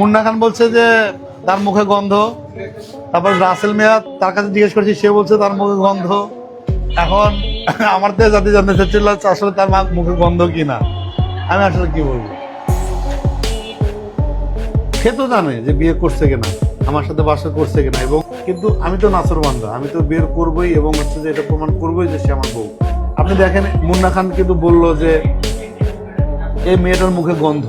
মুন্না খান বলছে যে, তার মুখে গন্ধ। তারপর রাসেল মেয়া তার কাছে জিজ্ঞেস করছি, সে বলছে তার মুখে গন্ধ? এখন আমার তো যাতে জানতে চাচ্ছিল আসলে তার মুখে গন্ধ কিনা? আমি আসলে কি বলব? সে তো জানে যে বিয়ে করছে কিনা, আমার সাথে বাসা করছে কিনা এবং কিন্তু আমি তো নাসর বান্ধা আমি তো বিয়ে করবোই এবং হচ্ছে যে এটা প্রমাণ করবোই যে সে আমার বউ। আপনি দেখেন, মুন্না খান কিন্তু বলল যে এই মেয়েটার মুখে গন্ধ।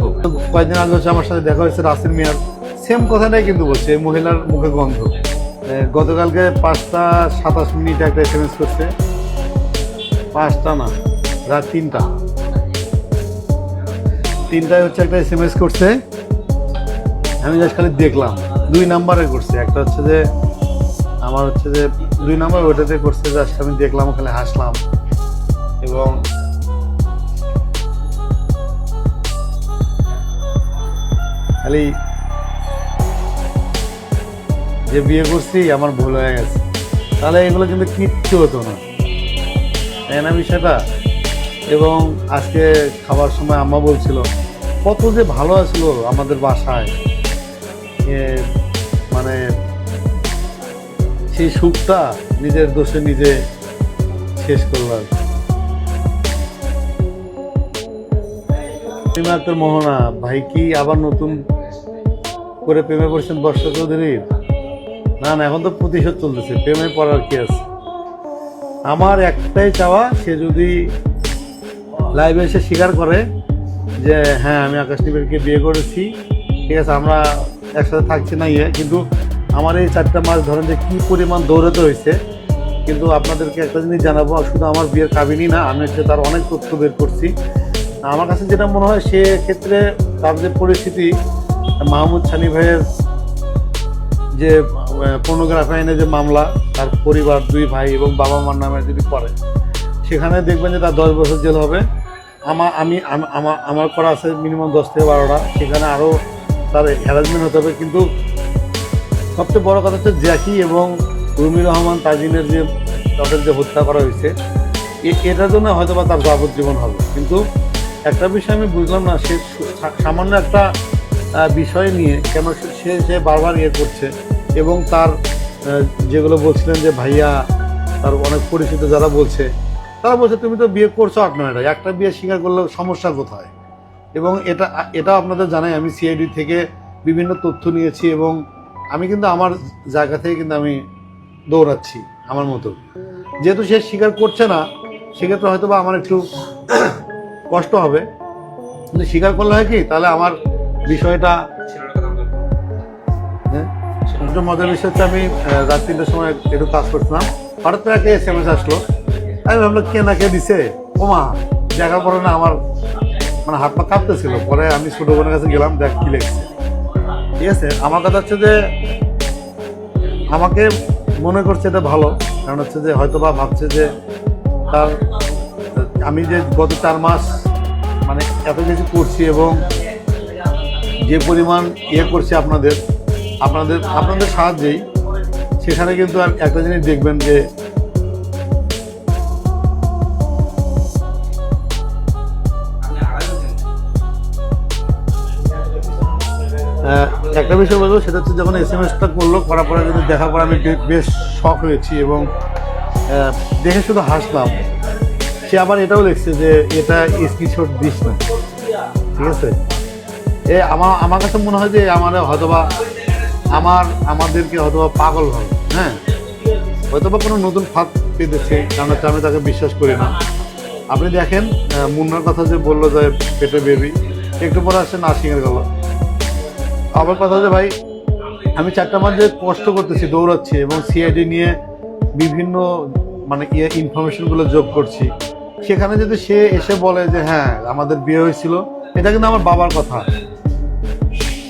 কয়েকদিন আগে হচ্ছে আমার সাথে দেখা হয়েছে রাসেল মিয়ার। সেম কথাটাই কিন্তু বলছে, এই মহিলার মুখে গন্ধ। গতকালকে পাঁচটা সাতাশ মিনিট একটা এস এম এস করছে। পাঁচটা না, রাত তিনটা। তিনটায় হচ্ছে একটা এস এম এস করছে। আমি জাস্ট খালি দেখলাম, দুই নাম্বারে করছে। একটা হচ্ছে যে, আমার হচ্ছে যে, দুই নাম্বার ওইটাতে করছে, জাস্ট আমি দেখলাম ওখানে হাসলাম। এবং খালি যে বিয়ে করছি, আমার ভুল হয়ে গেছে। তাহলে এগুলো কিন্তু কিচ্ছু হতো না। তাই না বিষয়টা এবং আজকে খাবার সময় আম্মা বলছিল, কত যে ভালো আসলো আমাদের বাসায়। মানে সেই সুখটা নিজের দোষে নিজে শেষ করলাম মোহনা, ভাই কি আবার নতুন করে প্রেমে পড়ছেন বর্ষা চৌধুরীর? না না, এখন তো প্রতিশোধ চলতেছে, প্রেমে পড়ার কি আছে? আমার একটাই চাওয়া, সে যদি লাইভে এসে স্বীকার করে যে হ্যাঁ আমি আকাশ টিভিকে বিয়ে করেছি, ঠিক আছে, আমরা একসাথে থাকছি না ইয়ে কিন্তু আমার এই চারটা মাস ধরেন যে কী পরিমাণ দৌড়াতে হয়েছে, কিন্তু আপনাদেরকে একটা জিনিস জানাব শুধু আমার বিয়ের কাবিনী না, আমি হচ্ছে তার অনেক তথ্য বের করছি। আমার কাছে যেটা মনে হয়, সে ক্ষেত্রে তার যে পরিস্থিতি মাহমুদ সানি ভাইয়ের যে পর্নোগ্রাফি আইনে যে মামলা, তার পরিবার, দুই ভাই এবং বাবা মার নামে যদি করে, সেখানে দেখবেন যে তার দশ বছর জেল হবে। আমার আমি আমার আমার করা আছে মিনিমাম দশ থেকে বারোটা। সেখানে আরও তার হ্যারাসমেন্ট হতে হবে। কিন্তু সবচেয়ে বড় কথা হচ্ছে জ্যাকি এবং রুমি রহমান তাজিনের যে, তাদের যে হত্যা করা হয়েছে এটার জন্য হয়তো বা তার যাবজ্জীবন হবে। কিন্তু একটা বিষয় আমি বুঝলাম না সে, সামান্য একটা বিষয় নিয়ে কেন সে- সে বারবার ইয়ে করছে এবং তার যেগুলো বলছিলেন যে ভাইয়া, তার অনেক পরিচিত যারা বলছে, তারা বলছে, তুমি তো বিয়ে করছ আট নয়টা একটা বিয়ে স্বীকার করলে সমস্যা কোথায়? এবং এটা এটা আপনাদের জানাই, আমি সিআইডি থেকে বিভিন্ন তথ্য নিয়েছি এবং আমি কিন্তু আমার জায়গা থেকে কিন্তু আমি দৌড়াচ্ছি আমার মতো। যেহেতু সে স্বীকার করছে না, সেক্ষেত্রে হয়তো বা আমার একটু কষ্ট হবে। কিন্তু স্বীকার করলে হয় কি, তাহলে আমার বিষয়টা হ্যাঁ? মজার বিষয় হচ্ছে আমি রাত তিনটার সময় একটু কাজ করছিলাম। হঠাৎ করে একটা এস এম এস আসলো। আমি ভাবলাম, কে না কে দিছে? ওমা, দেখার পরে না আমার মানে হাত পা কাঁপতেছিল। পরে আমি ছোট বোনের কাছে গেলাম, দেখ কি লেগেছে ঠিক আছে, আমার কথা হচ্ছে যে, আমাকে মনে করছে এটা ভালো। কারণ হচ্ছে যে হয়তো বা ভাবছে যে, তার, আমি যে গত চার মাস মানে এত কিছু করছি এবং যে পরিমাণ ইয়ে করছে আপনাদের আপনাদের আপনাদের সাহায্যেই সেখানে কিন্তু একটা জিনিস দেখবেন যে একটা বিষয় বলব, সেটা হচ্ছে যখন এস এম এসটা করল, করার পরে কিন্তু দেখার পর আমি বেশ শখ হয়েছি এবং দেখে শুধু হাসলাম। সে আবার এটাও লিখছে যে, এটা স্ক্রিনশট দিস না। ঠিক আছে? এ আমার আমার কাছে মনে হয় যে আমার হয়তোবা আমার, আমাদেরকে হয়তোবা পাগল হয় হ্যাঁ? হয়তোবা কোনো নতুন ফাঁদ পেতেছে কারণ আমি তাকে বিশ্বাস করি না। আপনি দেখেন মুন্নার কথা যে বলল যে পেটে বেবি একটু পরে আসছে নার্সিংয়ের গেল। আমার কথা হচ্ছে ভাই, আমি চারটা মাস যে কষ্ট করতেছি, দৌড়াচ্ছি এবং সিআইডি নিয়ে বিভিন্ন মানে ইয়ে ইনফরমেশনগুলো যোগ করছি। সেখানে যদি সে এসে বলে যে হ্যাঁ আমাদের বিয়ে হয়েছিল, এটা কিন্তু আমার বাবার কথা।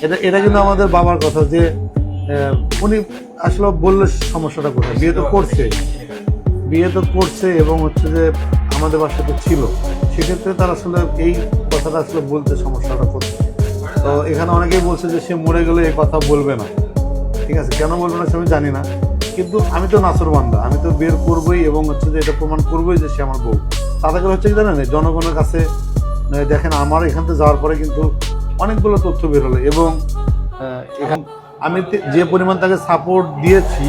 এটা এটা কিন্তু আমাদের বাবার কথা যে উনি আসলে বললে সমস্যাটা কোথায়? বিয়ে তো করছে। বিয়ে তো করছে এবং হচ্ছে যে আমাদের বাসাতে ছিল। সেক্ষেত্রে তার আসলে এই কথাটা আসলে বলতে সমস্যাটা করছে তো এখানে অনেকেই বলছে যে সে মরে গেলে এই কথা বলবে না। ঠিক আছে, কেন বলবে না সে আমি জানি না। কিন্তু আমি তো নাসর বান্দা, আমি তো বের করবোই এবং হচ্ছে যে এটা প্রমাণ করবোই যে সে আমার বউ। তাতে করে হচ্ছে কি জানেন? জনগণের কাছে দেখেন আমার এখান থেকে যাওয়ার পরে কিন্তু অনেকগুলো তথ্য বের হলো এবং আহ, আমি যে পরিমাণ তাকে সাপোর্ট দিয়েছি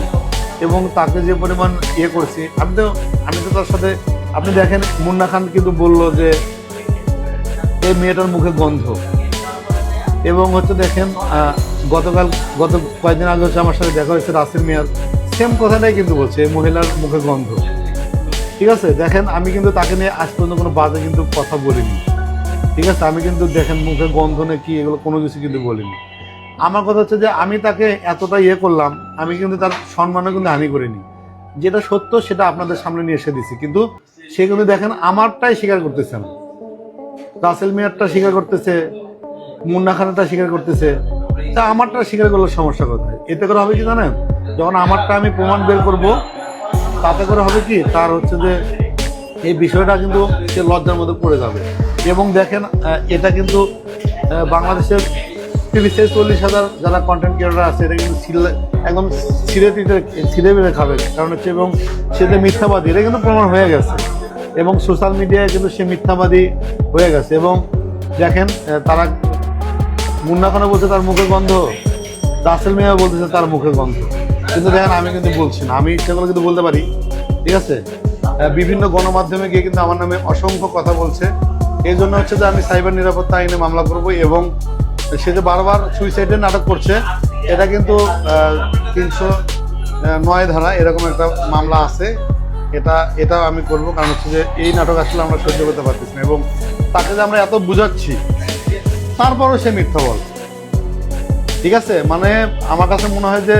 এবং তাকে যে পরিমাণ ইয়ে করছি আমি তো আমি তো তার সাথে আপনি দেখেন মুন্না খান কিন্তু বলল যে এই মেয়েটার মুখে গন্ধ। এবং হচ্ছে দেখেন গতকাল গত কয়েকদিন আগে হচ্ছে আমার সাথে দেখা হয়েছে রাসেল মিয়ার। সেম কথাটাই কিন্তু বলছে এই মহিলার মুখে গন্ধ। ঠিক আছে? দেখেন আমি কিন্তু তাকে নিয়ে আজ পর্যন্ত কোনো বাজে কিন্তু কথা বলিনি। ঠিক আছে, আমি কিন্তু দেখেন মুখে গন্ধ নাকি এগুলো কোনো কিছু কিন্তু বলিনি। আমার কথা হচ্ছে যে আমি তাকে এতটা ইয়ে করলাম, আমি কিন্তু তার সম্মানও কিন্তু হানি করিনি। যেটা সত্য সেটা আপনাদের সামনে নিয়ে এসে দিছি, কিন্তু সে কিন্তু দেখেন আমারটাই স্বীকার করতেছে না। রাসেল মিয়ারটা স্বীকার করতেছে, মুন্না খানেরটা স্বীকার করতেছে, তা আমারটা স্বীকার করলে সমস্যা কোথায়? এতে করে হবে কি জানেন? যখন আমারটা আমি প্রমাণ বের করব, তাতে করে হবে কি? তার হচ্ছে যে এই বিষয়টা কিন্তু সে লজ্জার মধ্যে পড়ে যাবে। এবং দেখেন এটা কিন্তু বাংলাদেশের তিরিশ থেকে চল্লিশ হাজার যারা কন্টেন্ট ক্রিয়েটার আছে, এটা কিন্তু একদম ছিঁড়ে টিটে ছিঁড়ে বেড়ে খাবে। কারণ হচ্ছে, এবং সে যে মিথ্যাবাদী, এটা কিন্তু প্রমাণ হয়ে গেছে। এবং সোশ্যাল মিডিয়ায় কিন্তু সে মিথ্যাবাদী হয়ে গেছে। এবং দেখেন তারা মুন্না খানা বলছে তার মুখের গন্ধ, রাসেল মিয়া বলতেছে তার মুখের গন্ধ। কিন্তু দেখেন, আমি কিন্তু বলছি না, আমি সেগুলো কিন্তু বলতে পারি। ঠিক আছে? বিভিন্ন গণমাধ্যমে গিয়ে কিন্তু আমার নামে অসংখ্য কথা বলছে। এই জন্য হচ্ছে যে আমি সাইবার নিরাপত্তা আইনে মামলা করব এবং সে যে বারবার সুইসাইডের নাটক করছে, এটা কিন্তু তিনশো নয় ধারা এরকম একটা মামলা আছে। এটা এটা আমি করব, কারণ হচ্ছে যে এই নাটক আসলে আমরা সহ্য করতে পারতেছি না এবং তাকে যে আমরা এত বুঝাচ্ছি, তারপরও সে মিথ্যা বল। ঠিক আছে? মানে আমার কাছে মনে হয় যে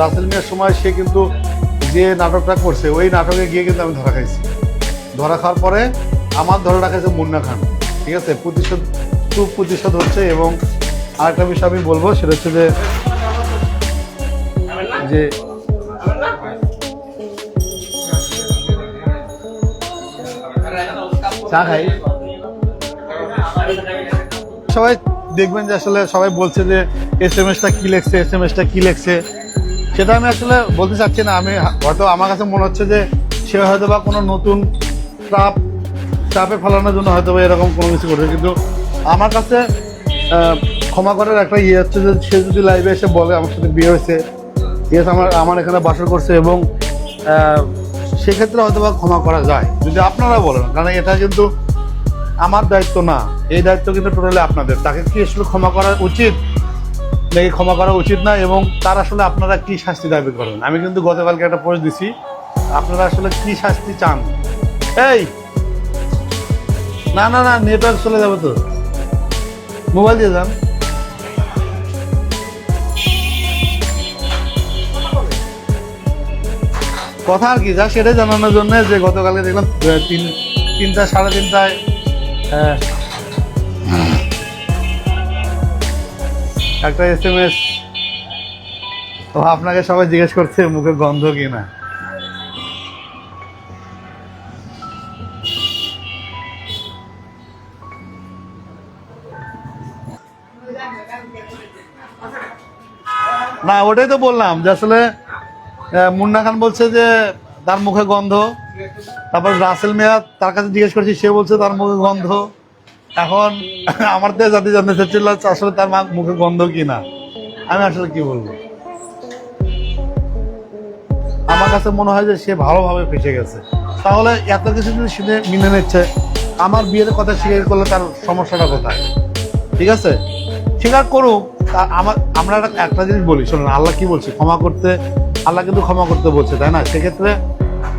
রাসেল মিয়ার সময় সে কিন্তু যে নাটকটা করছে, ওই নাটকে গিয়ে কিন্তু আমি ধরা খাইছি। ধরা খাওয়ার পরে আমার ধরে রাখাইছে মুন্না খান, ঠিক আছে? প্রতিশোধ খুব প্রতিশোধ হচ্ছে এবং আরেকটা বিষয় আমি বলব, সেটা হচ্ছে যে যে চা খাই। সবাই দেখবেন যে আসলে সবাই বলছে যে এস এম এসটা কী লেখছে এস এম এসটা কী লেখছে? সেটা আমি আসলে বলতে চাচ্ছি না। আমি হয়তো আমার কাছে মনে হচ্ছে যে সে হয়তো বা কোনো নতুন ট্রাপ চাপে ফেলানোর জন্য হয়তো বা এরকম কোনো কিছু করছে কিন্তু আমার কাছে ক্ষমা করার একটা ইয়ে হচ্ছে যে সে যদি লাইভে এসে বলে আমার সাথে বিয়ে হয়েছে ইয়েস আমার আমার এখানে বাসর করছে এবং সেক্ষেত্রে হয়তো বা ক্ষমা করা যায়। যদি আপনারা বলেন, কারণ এটা কিন্তু আমার দায়িত্ব না। এই দায়িত্ব কিন্তু টোটালি আপনাদের। তাকে কি আসলে ক্ষমা করা উচিত? নাকি ক্ষমা করা উচিত না এবং তার আসলে আপনারা কি শাস্তি দাবি করেন? আমি কিন্তু গতকালকে একটা পোস্ট দিছি। আপনারা আসলে কি শাস্তি চান? এই! না না না নেটওয়ার্ক চলে যাবে তো। মোবাইল দিয়ে যান। কথা আর কি যা সেটাই জানানোর জন্য যে গতকালকে দেখলাম তিন তিনটা সাড়ে তিনটায় আহ, একটা এস এম এস ও, আপনাকে সবাই জিজ্ঞেস করছে মুখে গন্ধ কিনা। না, ওটাই তো বললাম যে আসলে মুন্না খান বলছে যে তার মুখে গন্ধ। তারপর রাসেল মিয়া তার কাছে জিজ্ঞেস করছি, সে বলছে তার মুখে গন্ধ। এখন আমার তো জাতি জানতে চাচ্ছিল আসলে তার মা- মুখে গন্ধ কি না? আমি আসলে কি বলব? আমার কাছে মনে হয় যে সে ভালোভাবে ফেসে গেছে। তাহলে এত কিছু যদি সে মেনে নিচ্ছে, আমার বিয়ের কথা স্বীকার করলে তার সমস্যাটা কোথায়? ঠিক আছে? স্বীকার করুক, তা- আমার আমরা একটা জিনিস বলি, শোনেন, আল্লাহ কি বলছে? ক্ষমা করতে আল্লাহ কিন্তু ক্ষমা করতে বলছে, তাই না? সেক্ষেত্রে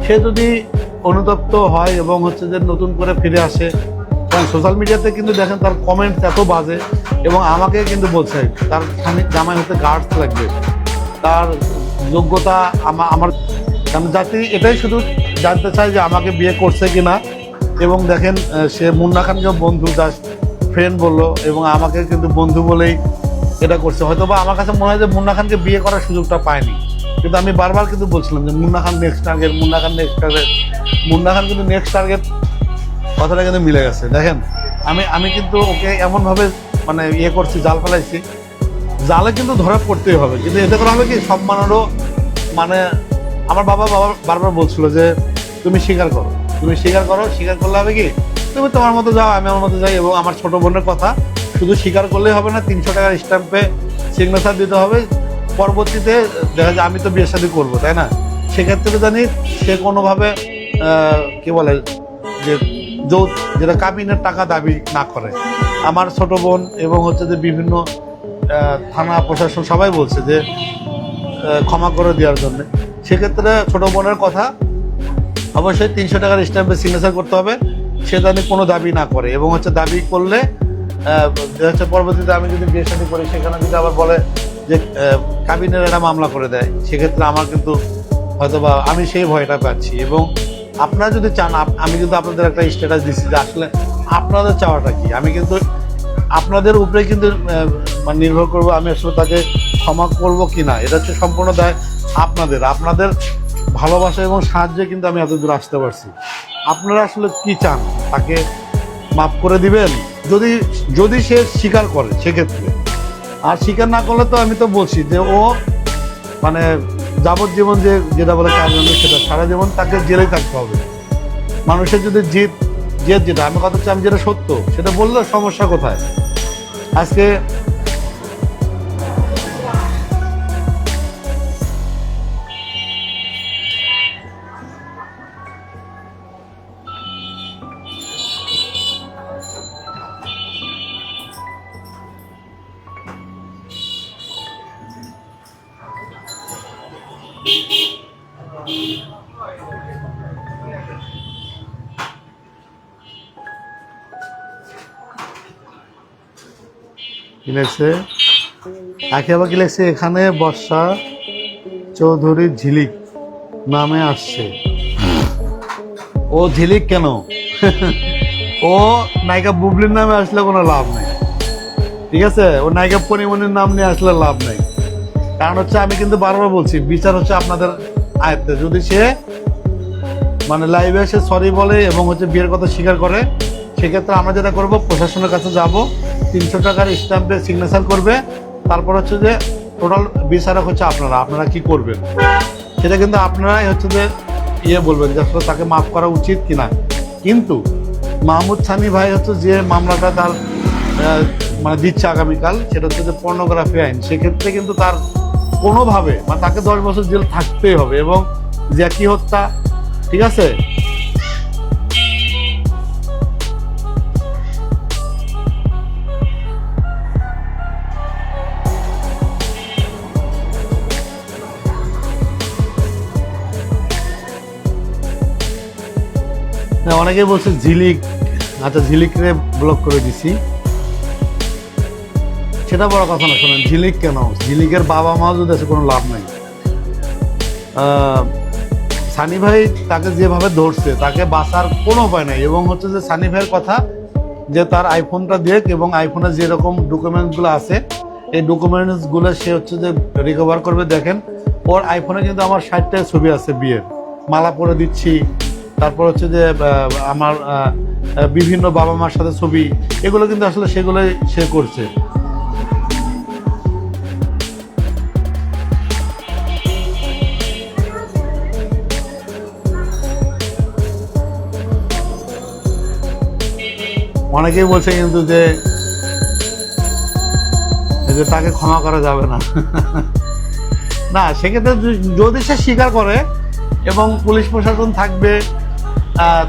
সে যদি অনুতপ্ত হয় এবং হচ্ছে যে নতুন করে ফিরে আসে কারণ সোশ্যাল মিডিয়াতে কিন্তু দেখেন তার কমেন্ট এত বাজে এবং আমাকে কিন্তু বলছে, তার জামাই হতে গার্ডস লাগবে। তার যোগ্যতা আমার আমি জাতি, এটাই শুধু জানতে চাই যে আমাকে বিয়ে করছে কি না এবং দেখেন সে মুন্না খানকে বন্ধু, তার ফ্রেন্ড বলল এবং আমাকে কিন্তু বন্ধু বলেই এটা করছে। হয়তো বা আমার কাছে মনে হয় যে মুন্না খানকে বিয়ে করার সুযোগটা পায়নি। কিন্তু আমি বারবার কিন্তু বলছিলাম যে Munna Khan next target Munna Khan next target Munna Khan কিন্তু নেক্সট টার্গেট কথাটা কিন্তু মিলে গেছে। দেখেন, আমি আমি কিন্তু ওকে এমনভাবে মানে ইয়ে করছি, জাল ফেলাইছি। জালে কিন্তু ধরা পড়তেই হবে। কিন্তু এতে করে হবে কি? সম্মানেরও মানে আমার বাবা বাবা বারবার বলছিল যে, তুমি স্বীকার করো। তুমি স্বীকার করো, স্বীকার করলে হবে কি? তুমি তোমার মতো যাও, আমি আমার মতো যাই এবং আমার ছোট বোনের কথা শুধু স্বীকার করলেই হবে না, তিনশো টাকার স্ট্যাম্পে সিগনেচার দিতে হবে। পরবর্তীতে দেখা যায়, আমি তো বিয়ে শাদী করব, তাই না? সেক্ষেত্রে জানি সে কোনোভাবে কি বলে, যে যেটা কাবিনের টাকা দাবি না করে। আমার ছোট বোন এবং হচ্ছে যে বিভিন্ন থানা প্রশাসন সবাই বলছে যে ক্ষমা করে দেওয়ার জন্য। সেক্ষেত্রে ছোট বোনের কথা অবশ্যই তিনশো টাকার স্ট্যাম্পে সিগনেচার করতে হবে। সে জানি কোনো দাবি না করে এবং হচ্ছে দাবি করলে হচ্ছে পরবর্তীতে আমি যদি বিয়ে করি, সেখানে যদি আবার বলে যে কাবিনের একটা মামলা করে দেয়, সেক্ষেত্রে আমার কিন্তু হয়তোবা আমি সেই ভয়টা পাচ্ছি এবং আপনারা যদি চান আমি কিন্তু আপনাদের একটা স্ট্যাটাস দিচ্ছি যে আসলে আপনাদের চাওয়াটা কি। আমি কিন্তু আপনাদের উপরে কিন্তু মানে নির্ভর করব আমি আসলে তাকে ক্ষমা করব কি না এটা হচ্ছে সম্পূর্ণ দায় আপনাদের। আপনাদের ভালোবাসা এবং সাহায্যে কিন্তু আমি এত দূর আসতে পারছি। আপনারা আসলে কি চান? তাকে মাফ করে দিবেন? যদি যদি সে স্বীকার করে, সেক্ষেত্রে। আর স্বীকার না করলে তো আমি তো বলছি যে ও মানে যাবজ্জীবন যে যেটা বলে কাজ সেটা সারা জীবন তাকে জেলেই থাকতে হবে। মানুষের যদি জিদ, জেদ যেটা আমি কথা হচ্ছে আমি যেটা সত্য, সেটা বললে সমস্যা কোথায়? আজকে কি লেখছে একে আবার কি লেখছে এখানে বর্ষা চৌধুরী ঝিলিক নামে আসছে। ও ঝিলিক কেন? ও নায়িকা বুবলির নামে আসলে কোনো লাভ নেই। ঠিক আছে? ও নায়িকা পরিমণির নাম নিয়ে আসলে লাভ নেই। কারণ হচ্ছে আমি কিন্তু বারবার বলছি, বিচার হচ্ছে আপনাদের আয়ত্তে। যদি সে মানে লাইভে এসে সরি বলে এবং হচ্ছে বিয়ের কথা স্বীকার করে সেক্ষেত্রে আমরা যেটা করব, প্রশাসনের কাছে যাব, তিনশো টাকার স্ট্যাম্পে সিগনেচার করবে। তারপর হচ্ছে যে টোটাল বিচারক হচ্ছে আপনারা আপনারা কি করবেন? সেটা কিন্তু আপনারাই হচ্ছে যে ইয়ে বলবেন যে আসলে তাকে মাফ করা উচিত কি না কিন্তু মাহমুদ সানি ভাই হচ্ছে যে মামলাটা তার মানে দিচ্ছে আগামীকাল, সেটা হচ্ছে যে পর্নোগ্রাফি আইন। সেক্ষেত্রে কিন্তু তার কোনোভাবে মানে তাকে দশ বছর জেল থাকতেই হবে এবং জ্যাকি হত্যা, ঠিক আছে? না, অনেকেই বলছে ঝিলিক আচ্ছা ঝিলিকরে ব্লক করে দিছি। সেটা বড় কথা না শোনেন ঝিলিক কেন? ঝিলিকের বাবা মা যদি আছে কোনো লাভ নেই। সানি ভাই তাকে যেভাবে ধরছে তাকে বাঁচার কোনো উপায় নেই। এবং হচ্ছে যে সানি ভাইয়ের কথা যে তার আইফোনটা দেখ এবং আইফোনে যেরকম ডকুমেন্টসগুলো আছে এই ডকুমেন্টসগুলো সে হচ্ছে যে রিকভার করবে দেখেন। ওর আইফোনে কিন্তু আমার ষাটটা ছবি আছে বিয়ের। মালা পরে দিচ্ছি তারপর হচ্ছে যে আমার বিভিন্ন বাবা মার সাথে ছবি, এগুলো কিন্তু আসলে সেগুলোই সে করছে। অনেকেই বলছে কিন্তু যে যে তাকে ক্ষমা করা যাবে না। না, সেক্ষেত্রে যদি- সে স্বীকার করে এবং পুলিশ প্রশাসন থাকবে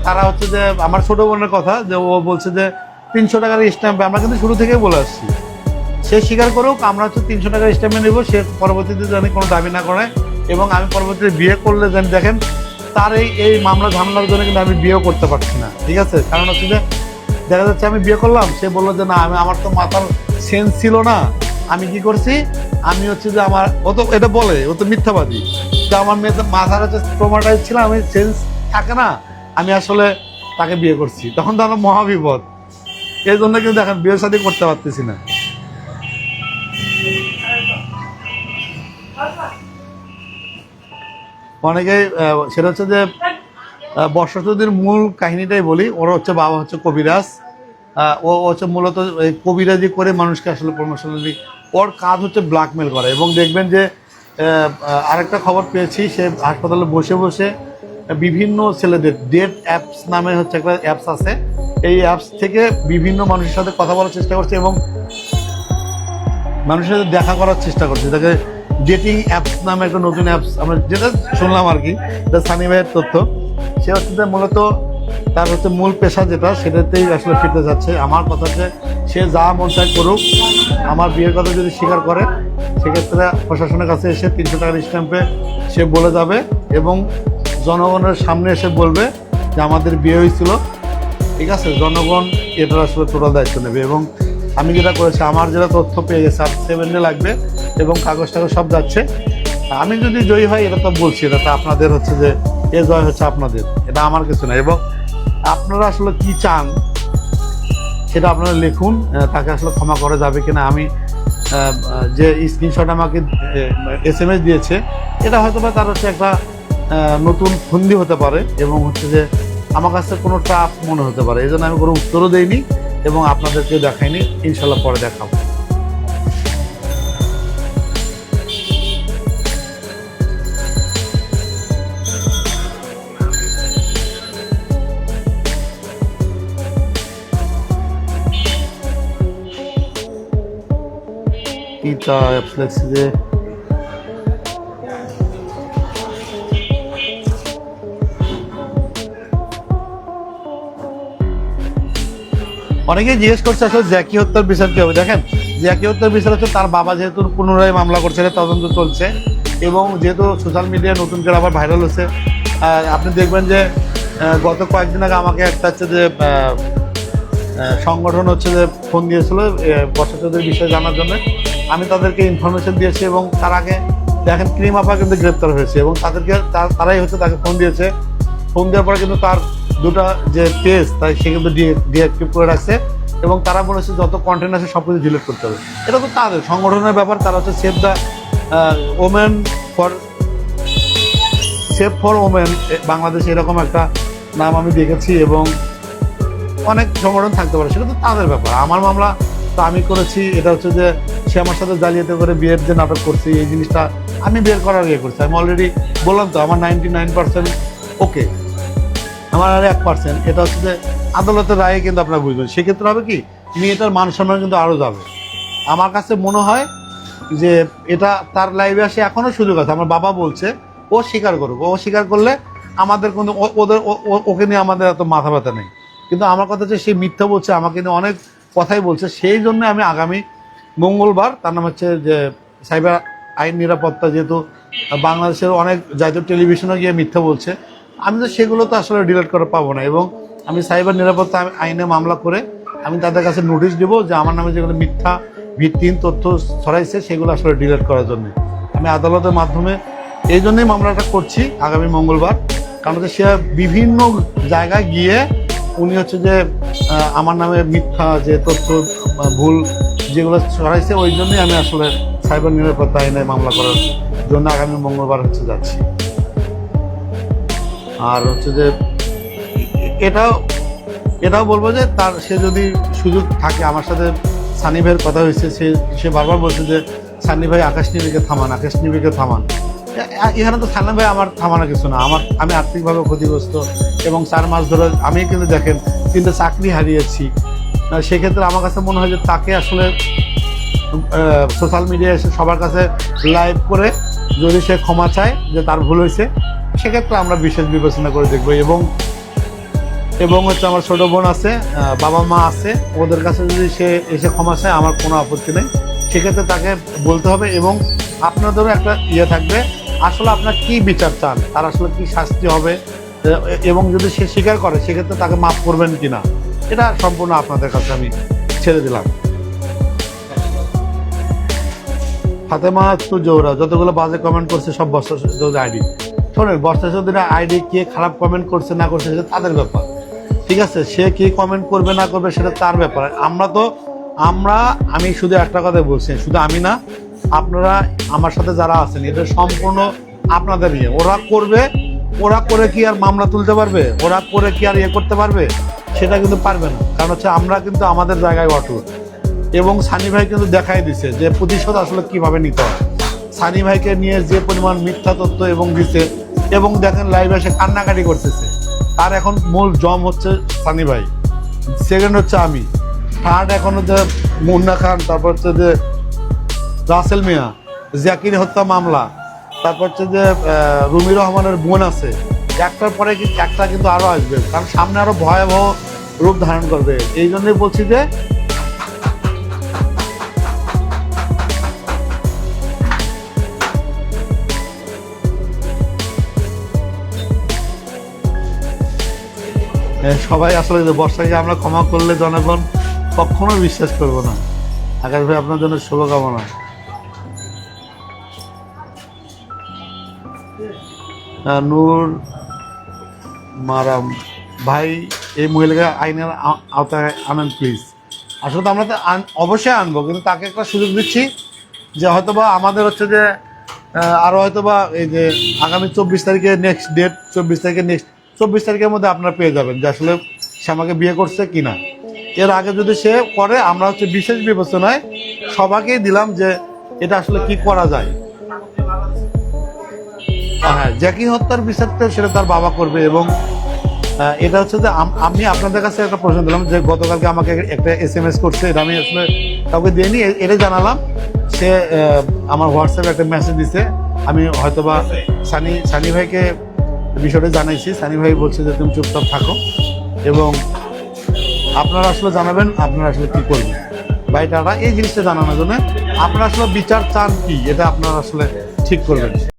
তারা হচ্ছে যে, আমার ছোট বোনের কথা, যে ও বলছে যে, তিনশো টাকার স্ট্যাম্পে আমরা কিন্তু শুরু থেকেই বলে আসছি। সে স্বীকার করুক, আমরা হচ্ছে তিনশো টাকার স্ট্যাম্পে নেব, সে পরবর্তীতে যেন কোনো দাবি না করে, এবং আমি পরবর্তীতে বিয়ে করলে যেন দেখেন, তার এই এই মামলা ঝামেলার জন্য কিন্তু আমি বিয়েও করতে পারছি না, ঠিক আছে? কারণ হচ্ছে যে, দেখা যাচ্ছে আমি বিয়ে করলাম, সে বলল যে, না, আমি, আমার তো মাথার সেন্স ছিল না, আমি কি করছি? আমি হচ্ছে যে, আমার, ও তো এটা বলে, ও তো মিথ্যাবাদী, যে আমার মেয়ে মাথার হচ্ছে ট্রোমাটাইজ ছিল, আমি সেন্স থাকে না আমি আসলে তাকে বিয়ে করছি। তখন তো আমার মহাবিপদ। এই জন্য কিন্তু এখন বিয়ে শাদী করতে পারতেছি না। অনেকেই আহ, সেটা হচ্ছে যে বর্ষাচৌধুরীর মূল কাহিনীটাই বলি। ওর হচ্ছে বাবা হচ্ছে কবিরাজ। ও হচ্ছে মূলত কবিরাজি করে মানুষকে আসলে প্রমোশনালি ওর কাজ হচ্ছে ব্ল্যাকমেল করা। এবং দেখবেন যে আরেকটা খবর পেয়েছি সে হাসপাতালে বসে বসে বিভিন্ন ছেলেদের ডেট অ্যাপস নামে হচ্ছে একটা অ্যাপস আছে। এই অ্যাপস থেকে বিভিন্ন মানুষের সাথে কথা বলার চেষ্টা করছে এবং মানুষের সাথে দেখা করার চেষ্টা করছে। তাকে ডেটিং অ্যাপস নামে একটা নতুন অ্যাপস আমরা যেটা শুনলাম আর কি, এটা সানি ভাইয়ের তথ্য। সে হচ্ছে মূলত তার হচ্ছে মূল পেশা যেটা, সেটাতেই আসলে ফিরতে যাচ্ছে। আমার কথা হচ্ছে, সে যা মন চায় করুক, আমার বিয়ের কথা যদি স্বীকার করে, সেক্ষেত্রে প্রশাসনের কাছে এসে তিনশো টাকার স্ট্যাম্পে সে বলে যাবে এবং জনগণের সামনে এসে বলবে যে আমাদের বিয়ে হয়েছিল। ঠিক আছে? জনগণ এটার আসলে টোটাল দায়িত্ব নেবে এবং আমি যেটা করেছি, আমার যেটা তথ্য পেয়ে গেছে, আর সেভেন ডে লাগবে এবং কাগজ টাগজ সব যাচ্ছে। আমি যদি জয়ী হয় এটা তো বলছি, এটা তো আপনাদের হচ্ছে যে এ জয় হচ্ছে আপনাদের, এটা আমার কিছু না। এবং আপনারা আসলে কি চান সেটা আপনারা লিখুন তাকে আসলে ক্ষমা করা যাবে কিনা আমি যে স্ক্রিনশট আমাকে এস এম এস দিয়েছে, এটা হয়তো বা তার হচ্ছে একটা নতুন ফন্দি হতে পারে এবং হচ্ছে যে আমার কাছে কোনো টাফ মনে হতে পারে। এই জন্য আমি কোনো উত্তরও দেইনি এবং আপনাদেরকে দেখাইনি। ইনশাল্লাহ পরে দেখাবো। যে অনেকেই জিজ্ঞেস করছে আসলে জ্যাকি হত্যার বিচার কি হবে দেখেন, জ্যাকি হত্যার বিচার হচ্ছে তার বাবা যেহেতু পুনরায় মামলা করছে তদন্ত চলছে, এবং যেহেতু সোশ্যাল মিডিয়ায় নতুন করে আবার ভাইরাল হচ্ছে আপনি দেখবেন যে গত কয়েকদিন আগে আমাকে একটা হচ্ছে যে সংগঠন হচ্ছে যে ফোন দিয়েছিল চৌধুরীর বিষয়ে জানার জন্য। আমি তাদেরকে ইনফরমেশন দিয়েছি এবং তার আগে দেখেন ক্রিম আপা কিন্তু গ্রেপ্তার হয়েছে এবং তাদেরকে, তার- তারাই হচ্ছে তাকে ফোন দিয়েছে। ফোন দেওয়ার পরে কিন্তু তার দুটো যে পেজ তাই সে কিন্তু ডিঅ্যাক্টিভ করে রাখছে এবং তারা বলেছে যত কন্টেন্ট আছে সব কিছু ডিলিট করতে হবে। এটা তো তাদের সংগঠনের ব্যাপার, তারা হচ্ছে save the women for save for women বাংলাদেশে এরকম একটা নাম আমি দেখেছি এবং অনেক সংগঠন থাকতে পারে, সেটা তো তাদের ব্যাপার। আমার মামলা তো আমি করেছি, এটা হচ্ছে যে সে আমার সাথে জালিয়াতি করে বিয়ের যে নাটক করছি, এই জিনিসটা আমি বের করার ইয়ে করছি। আমি অলরেডি বললাম তো, আমার নাইনটি নাইন পার্সেন্ট ওকে। আমার আর এক পার্সেন্ট এটা হচ্ছে যে আদালতের রায়ে কিন্তু আপনারা বুঝবেন। সেক্ষেত্রে হবে কি, মেয়েটার মান সম্মান কিন্তু আরও যাবে। আমার কাছে মনে হয় যে এটা তার লাইভে আসে এখনও সুযোগ আছে। আমার বাবা বলছে, ও স্বীকার করুক। ও স্বীকার করলে আমাদের কোনো ওদের ওকে নিয়ে আমাদের এত মাথা ব্যথা নেই। কিন্তু আমার কথা হচ্ছে, সে মিথ্যা বলছে, আমাকে নিয়ে অনেক কথাই বলছে। সেই জন্য আমি আগামী মঙ্গলবার, তার নাম হচ্ছে যে সাইবার আইন নিরাপত্তা যেহেতু বাংলাদেশের অনেক জাতীয় টেলিভিশনে গিয়ে মিথ্যা বলছে আমি তো সেগুলো তো আসলে ডিলেট করে পাবো না। এবং আমি সাইবার নিরাপত্তা আইনে মামলা করে আমি তাদের কাছে নোটিশ দেবো যে আমার নামে যেগুলো মিথ্যা, ভিত্তিহীন তথ্য ছড়াইছে, সেগুলো আসলে ডিলেট করার জন্য। আমি আদালতের মাধ্যমে এই জন্যই মামলাটা করছি আগামী মঙ্গলবার। কারণ হচ্ছে সে বিভিন্ন জায়গায় গিয়ে উনি হচ্ছে যে আমার নামে মিথ্যা যে তথ্য ভুল যেগুলো ছড়াইছে, ওই জন্যই আমি আসলে সাইবার নিরাপত্তা আইনে মামলা করার জন্য আগামী মঙ্গলবার হচ্ছে যাচ্ছি। আর হচ্ছে যে, এটাও এটাও বলব যে তার, সে যদি সুযোগ থাকে, আমার সাথে সানি ভাইয়ের কথা হয়েছে, সে সে বারবার বলছে যে, সানি ভাই আকাশ নিবিকে থামান, আকাশ নিবিকে থামান। এখানে তো সানি ভাই আমার থামানো কিছু না। আমার, আমি আর্থিকভাবে ক্ষতিগ্রস্ত এবং চার মাস ধরে আমি কিন্তু দেখেন তিনটে চাকরি হারিয়েছি। সেক্ষেত্রে আমার কাছে মনে হয় যে তাকে আসলে সোশ্যাল মিডিয়ায় এসে সবার কাছে লাইভ করে যদি সে ক্ষমা চায় যে তার ভুল হয়েছে সেক্ষেত্রে আমরা বিশেষ বিবেচনা করে দেখব এবং এবং হচ্ছে আমার ছোট বোন আছে বাবা মা আছে, ওদের কাছে যদি সে এসে ক্ষমা চায়, আমার কোনো আপত্তি নেই। সেক্ষেত্রে তাকে বলতে হবে এবং আপনাদেরও একটা ইয়ে থাকবে, আসলে আপনার কি বিচার চান, তার আসলে কি শাস্তি হবে এবং যদি সে স্বীকার করে, সেক্ষেত্রে তাকে মাফ করবেন কি না এটা সম্পূর্ণ আপনাদের কাছে আমি ছেড়ে দিলাম। ফাতেমা তো জোহরা যতগুলো বাজে কমেন্ট করছে, সব বস্তা আইডি। শোনেন, বর্ষা চৌধুরী আইডি কে খারাপ কমেন্ট করছে, না করছে, সেটা তাদের ব্যাপার। ঠিক আছে? সে কি কমেন্ট করবে, না করবে, সেটা তার ব্যাপার। আমরা তো, আমরা, আমি শুধু একটা কথা বলছি, শুধু আমি না, আপনারা, আমার সাথে যারা আছেন, এটা সম্পূর্ণ আপনাদের নিয়ে ওরা করবে, ওরা করে কি আর মামলা তুলতে পারবে? ওরা করে কি আর ইয়ে করতে পারবে? সেটা কিন্তু পারবে না। কারণ হচ্ছে, আমরা কিন্তু আমাদের জায়গায় অটুট। এবং সানি ভাই কিন্তু দেখাই দিছে যে, প্রতিশোধ আসলে কীভাবে নিতে হয়। সানি ভাইকে নিয়ে যে পরিমাণ মিথ্যা তথ্য এবং দিছে, এবং দেখেন লাইভে এসে কান্নাকাটি করতেছে। তার এখন মূল জম হচ্ছে সানি ভাই। সেকেন্ড হচ্ছে আমি। থার্ড এখন হচ্ছে মুন্না খান, তারপর হচ্ছে যে রাসেল মিয়া, জাকির হত্যা মামলা, তারপর হচ্ছে যে রুমি রহমানের বোন আছে। একটার পরে একটা কিন্তু আরও আসবে, কারণ সামনে আরও ভয়াবহ রূপ ধারণ করবে। এই জন্যই বলছি যে সবাই আসলে যে বর্ষাকে আমরা ক্ষমা করলে জনগণ কখনো বিশ্বাস করব না। আকাশ ভাই আপনার জন্য শুভকামনা। নূর মারাম। ভাই এই মহিলাকে আইনের আওতায় আনেন প্লিজ আসলে তো আমরা তো অবশ্যই আনব কিন্তু তাকে একটা সুযোগ দিচ্ছি যে হয়তোবা আমাদের হচ্ছে যে আহ, আরও হয়তোবা এই যে আগামী চব্বিশ তারিখে নেক্সট ডেট চব্বিশ তারিখে নেক্সট চব্বিশ তারিখের মধ্যে আপনারা পেয়ে যাবেন যে আসলে সে আমাকে বিয়ে করছে কিনা। এর আগে যদি সে করে, আমরা হচ্ছে বিশেষ বিবেচনায় সবাইকেই দিলাম যে এটা আসলে কি করা যায়। হ্যাঁ জ্যাকি হত্যার বিচারটা সেটা তার বাবা করবে এবং এটা হচ্ছে যে আমি আপনাদের কাছে একটা প্রশ্ন দিলাম যে গতকালকে আমাকে একটা এস এম এস করছে, এটা আমি আসলে কাউকে দিইনি এটা জানালাম। সে আমার হোয়াটসঅ্যাপে একটা মেসেজ দিছে। আমি হয়তোবা সানি সানি ভাইকে বিষয়টা জানাইছি। সানি ভাই বলছে যে, তুমি চুপচাপ থাকো। এবং আপনারা আসলে জানাবেন, আপনারা আসলে কি করবেন? ভাই টাটা এই জিনিসটা জানানোর জন্য আপনারা আসলে বিচার চান কি? এটা আপনারা আসলে ঠিক করবেন।